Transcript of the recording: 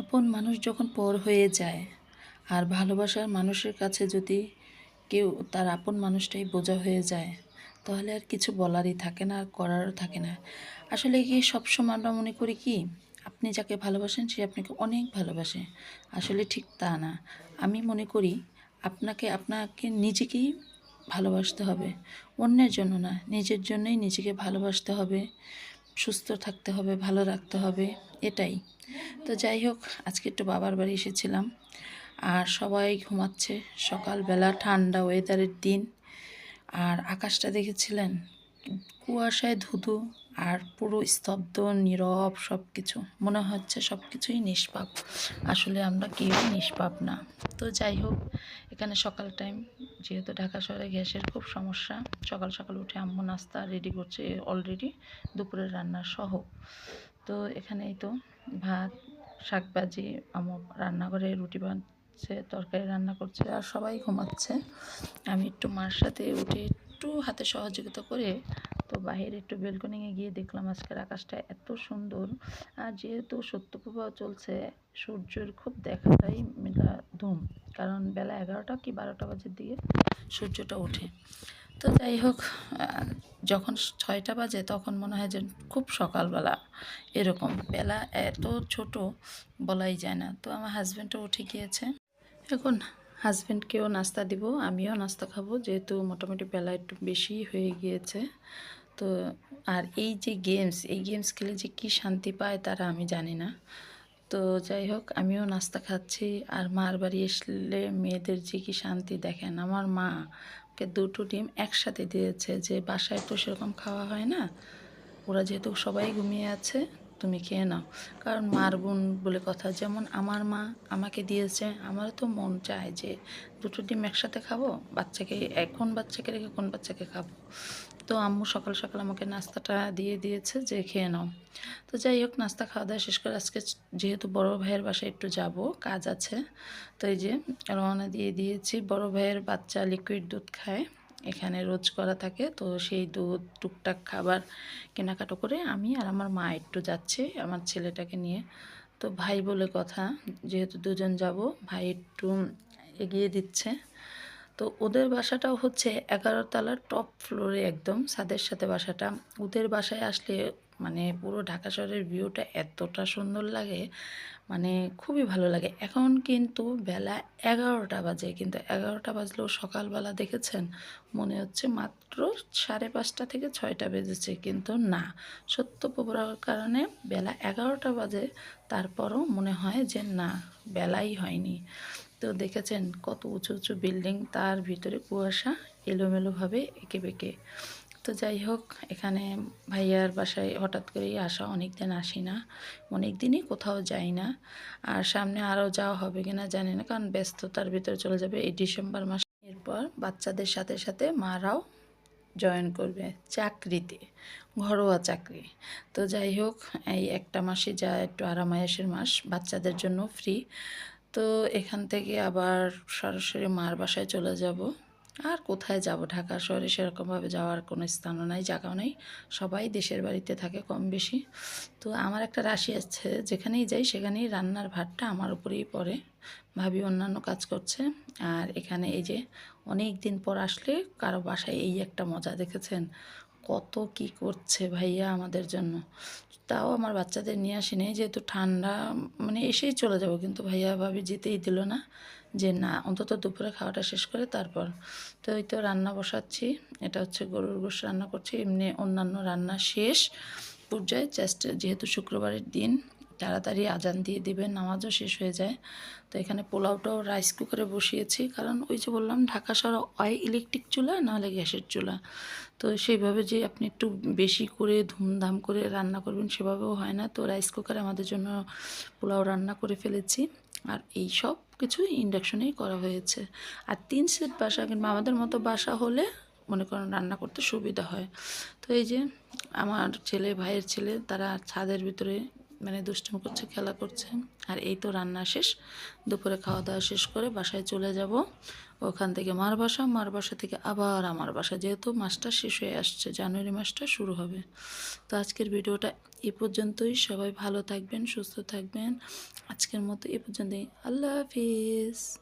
আপন মানুষ যখন পর হয়ে যায়, আর ভালোবাসার মানুষের কাছে যদি কেউ তার আপন মানুষটাই বোঝা হয়ে যায়, তাহলে আর কিছু বলারই থাকে না, আর করারও থাকে না। আসলে কি সবসময় আমরা মনে করি কি, আপনি যাকে ভালোবাসেন সে আপনাকে অনেক ভালোবাসে। আসলে ঠিক তা না। আমি মনে করি আপনাকে আপনাকে নিজেকেই ভালোবাসতে হবে। অন্যের জন্য না, নিজের জন্যই নিজেকে ভালোবাসতে হবে, সুস্থ থাকতে হবে, ভালো রাখতে হবে। এটাই। তো যাই হোক, আজকে একটু বাবার বাড়ি এসেছিলাম আর সবাই ঘুমাচ্ছে। সকালবেলা ঠান্ডা ওয়েদারের দিন। আর আকাশটা দেখেছিলেন? কুয়াশায় ধুধু আর পুরো স্তব্ধ, নীরব সব কিছু মনে হচ্ছে সব কিছুই নিষ্পাপ। আসলে আমরা কেউ নিষ্পাপ না। তো যাই হোক, এখানে সকাল টাইম যেহেতু ঢাকা শহরে গ্যাসের খুব সমস্যা, সকাল সকাল উঠে আম্মু নাস্তা রেডি করছে অলরেডি দুপুরের রান্না সহ। তো এখানে এই তো। ভাত শাক ভাজি আম্মু রান্নাঘরে রুটি বানছে তরকারি রান্না করছে আর সবাই ঘুমাচ্ছে। আমি একটু মার সাথে উঠে একটু হাতে সহযোগিতা করে তো বাইরে একটু বেলকনিয়ে গিয়ে দেখলাম আজকের আকাশটা এত সুন্দর। আর যেহেতু সত্যপ্রবাহ চলছে, সূর্যের খুব দেখাটাই মেলা ধুম কারণ বেলা এগারোটা কি বারোটা বাজের দিকে সূর্যটা ওঠে। তো যাই হোক যখন ছয়টা বাজে তখন মনে হয় যে খুব সকালবেলা এরকম। বেলা এত ছোট বলাই যায় না। তো আমার হাজব্যান্ডও উঠে গিয়েছে। এখন হাজব্যান্ডকেও নাস্তা দিব, আমিও নাস্তা খাব, যেহেতু মোটামুটি বেলা একটু বেশি হয়ে গিয়েছে। তো আর এই যে গেমস এই গেমস খেলে যে কী শান্তি পায় তারা আমি জানি না। তো যাই হোক, আমিও নাস্তা খাচ্ছি। আর মার বাড়ি আসলে মেয়েদের যে কি শান্তি দেখেন, আমার মা কে দুটো ডিম একসাথে দিয়েছে যে বাসায় তো সেরকম খাওয়া হয় না। ওরা যেহেতু সবাই ঘুমিয়ে আছে, তুমি খেয়ে নাও। কারণ মার বোন বলে কথা, যেমন আমার মা আমাকে দিয়েছে আমার তো মন চায় যে দুটো ডিম একসাথে খাব, বাচ্চাকে, এখন বাচ্চাকে রেখে কোন বাচ্চাকে খাব? তো আম্মু সকাল সকাল আমাকে নাস্তাটা দিয়ে দিয়েছে যে খেয়ে নাও। তো যাই হোক, নাস্তা খাওয়া দাওয়া শেষ করে আজকে যেহেতু বড় ভাইয়ের বাসায় একটু যাব, কাজ আছে। তো এই যে রওনা দিয়ে দিয়েছি, বড় ভাইয়ের বাচ্চা লিকুইড দুধ খায়, এখানে রোজ করা থাকে। তো সেই দুধ, টুকটাক খাবার কেনাকাটা করে আমি আর আমার মা একটু যাচ্ছি, আমার ছেলেটাকে নিয়ে। তো ভাই বলে কথা, যেহেতু দুজন যাব, ভাই একটু এগিয়ে দিচ্ছে। তো ওদের বাসাটাও হচ্ছে এগারো তলার টপ ফ্লোরে একদম। ছাদের সাথে বাসাটা। ওদের বাসায় আসলে মানে পুরো ঢাকা শহরের ভিউটা এতটা সুন্দর লাগে মানে খুবই ভালো লাগে। এখন কিন্তু বেলা এগারোটা বাজে, কিন্তু এগারোটা বাজলেও সকালবেলা দেখেছেন? মনে হচ্ছে মাত্র সাড়ে পাঁচটা থেকে ছয়টা বেজেছে, কিন্তু না। সত্য প্রবাহের কারণে বেলা এগারোটা বাজে, তারপরও মনে হয় যে না, বেলাই হয়নি। তো দেখেছেন কত উঁচু উঁচু বিল্ডিং, তার ভিতরে কুয়াশা এলোমেলোভাবে এঁকে বেঁকে। তো যাই হোক, এখানে ভাইয়ার বাসায় হঠাৎ করেই আসা অনেক দিন আসি না অনেক দিনই কোথাও যাই না। আর সামনে আরও যাওয়া হবে কিনা জানি না, কারণ ব্যস্ততার ভিতরে চলে যাবে এই ডিসেম্বর মাস। এরপর বাচ্চাদের সাথে সাথে মারাও জয়েন করবে চাকরিতে, ঘরোয়া চাকরি। তো যাই হোক, এই একটা মাসে যা একটু আরামায়াসের মাস, বাচ্চাদের জন্য ফ্রি। তো এখান থেকে আবার সরাসরি মার বাসায় চলে যাব। আর কোথায় যাব? ঢাকা শহরে সেরকমভাবে যাওয়ার কোনো স্থানও নাই, জায়গাও নেই। সবাই দেশের বাড়িতে থাকে কম বেশি। তো আমার একটা রাশি আছে, যেখানেই যাই সেখানেই রান্নার ভাতটা আমার উপরেই পড়ে। ভাবি অন্যান্য কাজ করছে। আর এখানে এই যে অনেক দিন পর আসলে কারও বাসায় এই একটা মজা, দেখেছেন? কত কি করছে ভাইয়া আমাদের জন্য। তাও আমার বাচ্চাদের নিয়ে আসি নেই যেহেতু ঠান্ডা মানে এসেই চলে যাব। কিন্তু ভাইয়া ভাবি যেতেই দিল না যে না, অন্তত দুপুরে খাওয়াটা শেষ করে তারপর। তো ওই তো রান্না বসাচ্ছি, এটা হচ্ছে গরুর গোশ রান্না করছি, এমনি অন্যান্য রান্না শেষ পর্যায়ে চেষ্টা যেহেতু শুক্রবারের দিন। তাড়াতাড়ি আজান দিয়ে দিবে, নামাজও শেষ হয়ে যায়। তো এখানে পোলাওটাও রাইস কুকারে বসিয়েছি। কারণ ওই যে বললাম, ঢাকা শহর হয় ইলেকট্রিক চুলা, নাহলে গ্যাসের চুলা। তো সেইভাবে যে আপনি একটু বেশি করে ধুমধাম করে রান্না করবেন, সেভাবেও হয় না। তো রাইস কুকারে আমাদের জন্য পোলাও রান্না করে ফেলেছি। আর এই সব কিছুই ইন্ডাকশনেই করা হয়েছে। আর তিন সেট বাসা কিংবা আমাদের মতো বাসা হলে মনে করেন রান্না করতে সুবিধা হয়। তো এই যে আমার ছেলে, ভাইয়ের ছেলে, তারা ছাদের ভিতরে মানে দুষ্টুম করছে, খেলা করছে। আর এই তো রান্না শেষ। দুপুরে খাওয়া দাওয়া শেষ করে বাসায় চলে যাব। ওখান থেকে মার বাসা মার বাসা থেকে আবার আমার বাসা। যেহেতু মাসটা শেষ হয়ে আসছে, জানুয়ারি মাসটা শুরু হবে। তো আজকের ভিডিওটা এ পর্যন্তই। সবাই ভালো থাকবেন, সুস্থ থাকবেন। আজকের মতো এ পর্যন্তই। আল্লাহ হাফিজ।